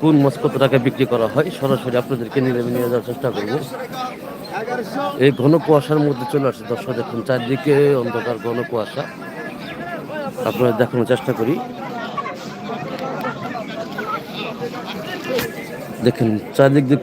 কোন মাছ কত বিক্রি করা হয়, সরাসরি আপনাদেরকে নিলে নিয়ে যাওয়ার চেষ্টা করব। এই ঘন কুয়াশার মধ্যে চলে আসছে দর্শক, দেখুন চারদিকে অন্ধকার ঘন কুয়াশা। আপনারা দেখানোর চেষ্টা করি। দেখেন, চারদিক দিয়ে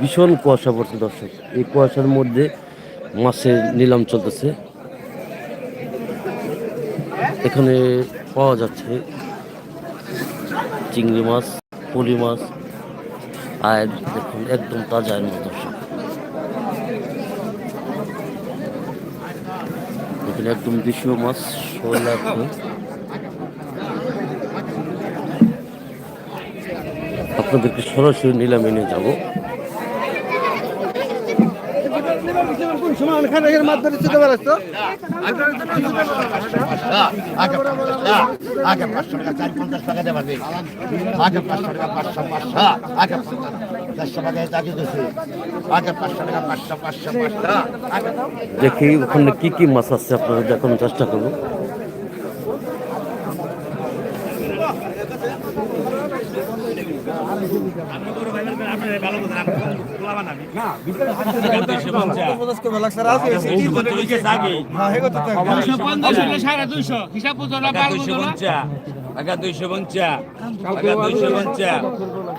ভীষণ কুয়াশা পড়ছে দর্শক। এই কুয়াশার মধ্যে মাছের নিলাম চলতেছে। এখানে পাওয়া যাচ্ছে চিংড়ি মাছ। পুলি মাছ আর দেখুন, একদম তাজা মতো দেখুন একদম দেশীয় মাছ, শোল আপনাদেরকে সরাসরি নিলামে নিয়ে যাব। আগে পাঁচশো টাকা চার পঞ্চাশ টাকা পাঁচশো টাকা পাঁচশো আগে টাকা টাকা পাঁচশো পাঁচশো দেখি ওখানে কি কি মাছ আছে, আপনারা দেখানোর চেষ্টা করব দুইশো পঞ্চাশ দুইশো পঞ্চা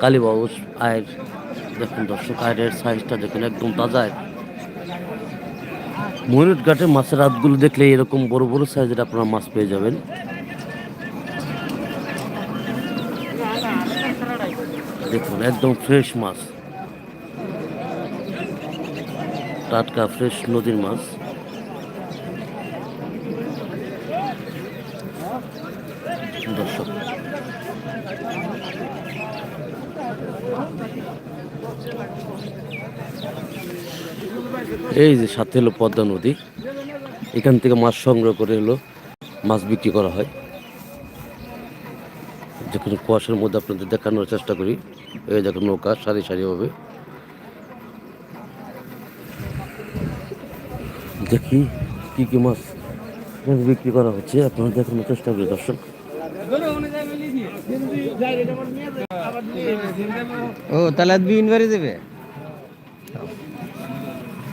কালীবাউস আয়ের দেখুন দর্শক, আয়ের সাইজটা দেখুন, একদম তাজা। ময়ূর ঘাটে মাছের রাতগুলো দেখলে এরকম বড় বড় সাইজের আপনারা মাছ পেয়ে যাবেন। দেখুন, একদম ফ্রেশ মাছ। টাটকা ফ্রেশ নদীর মাছ। এই যে সাথে হলো পদ্মা নদী। এখান থেকে মাছ সংগ্রহ করে হলো মাছ বিক্রি করা হয়। যখন কুয়াশার মধ্যে আপনাদের দেখানোর চেষ্টা করি, এই দেখুন নৌকা সারি সারিভাবে দেখি কি কি মাছ বিক্রি করা হচ্ছে, আপনারা দেখানোর চেষ্টা করি, দর্শক। ও, তাহলে বিন বাড়ি দেবে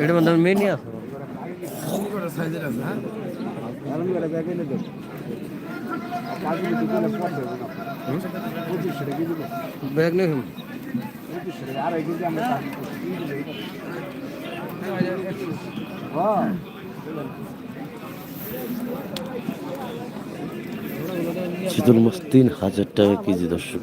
এটা মেনি ব্যাগ নেই মাছ তিন হাজার টাকা কেজি দর্শক।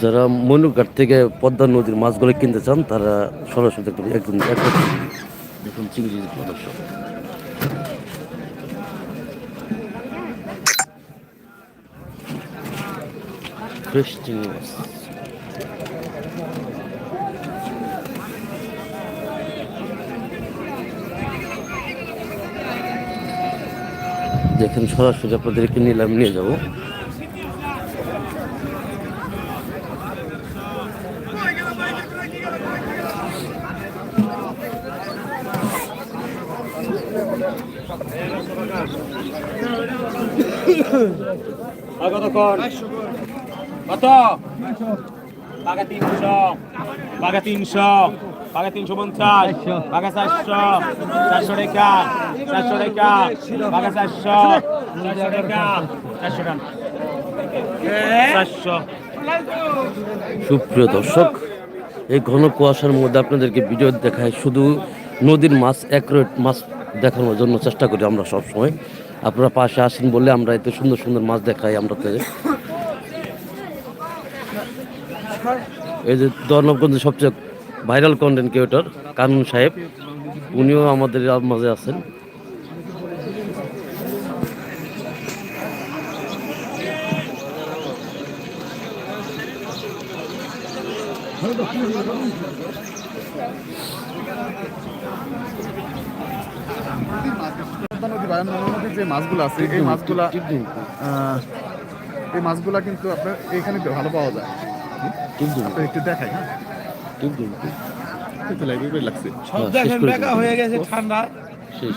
যারা মনুঘাট থেকে পদ্মা নদীর মাছগুলো কিনতে চান তারা সরাসরি একদম দেখুন দেখেন সরাসরি আপনাদেরকে নিলাম নিয়ে যাব। কত পাকা তিনশো পাকা তিনশো। তিনশো পঞ্চাশ চারশো চারশো টাকা চারশো টাকা চারশো চারশো টাকা চারশো সুপ্রিয় দর্শক, এই ঘন কুয়াশার মধ্যে আপনাদেরকে ভিডিও দেখায় শুধু নদীর মাছ অ্যাকুরেট মাছ দেখানোর জন্য চেষ্টা করি আমরা সব সময় আপনারা পাশে আসেন বলে আমরা এতে সুন্দর সুন্দর মাছ দেখাই আমরা এই যে দর্ণবগঞ্জের সবচেয়ে ভাইরাল কন্টেন্ট ক্রিয়েটর কানুন সাহেব উনিও আমাদের মাঝে আছেন। যে মাছগুলো আছে এই মাছগুলা এই মাছগুলা কিন্তু আপনার এখানে ভালো পাওয়া যায়। কিন্তু একটু দেখাই হ্যাঁ। লাগছে হ্যাঁ, শেষ করে দিন। হয়ে গেছে ঠান্ডা শেষ